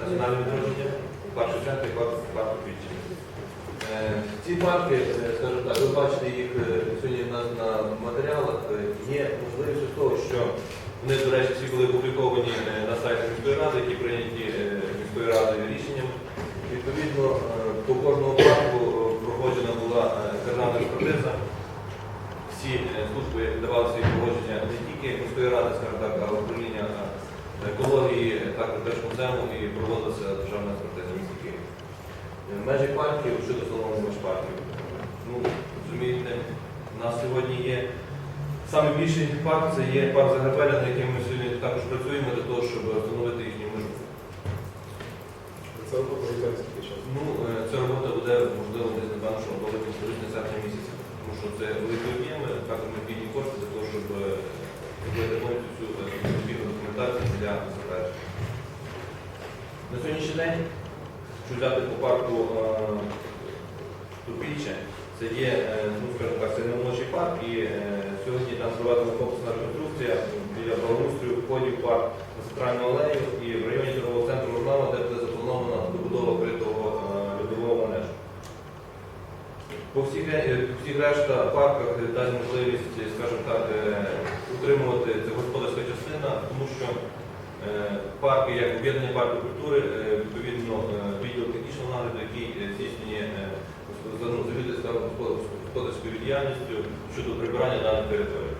Національне відродження, парк Шевченка і парк, парк Квітчини. Е, Ці парки, е, скажімо так, ви бачите їх е, сьогодні на, на матеріалах, є можливість того, що вони, до речі, всі були опубліковані на сайті міської ради, які прийняті міською радою рішенням. Відповідно, по кожному парку проходжена була державна експертиза. Всі служби давали свої погодження не тільки міської ради, скажімо так, а управління екології, також Держмузею і проводилася державна експертиза в місті Києві. Е, Межі парків щодо встановлення меж парків. Ну, розумієте, у нас сьогодні є саме більший парк, це є парк Загребеля, над яким ми сьогодні також працюємо для того, щоб встановити їхню межу. Це робота часу? Ну, е, ця робота буде можливо десь напевно, що до історичний серпня місяця, тому що це великі об'єми, також необхідні кошти для того, щоб е, документацію для. На сьогоднішній день, якщо взяти по парку е, Турбіччя, це є, е, ну, скажімо так, це не молодший парк, і е, сьогодні там проведена комплексна реконструкція біля благоустрою, входів парк на центральну алею і в районі торгового центру Рознава, де буде запланована добудова критого льодового манежу. По всіх, по всіх решта парках дасть можливість, скажімо так, утримувати це господарська частина, тому що е, парки, як об'єднання парку культури, е, відповідно е, відділ технічного нагляду, який е, здійснює е, гос- ну, господарською діяльністю щодо прибирання даних територій.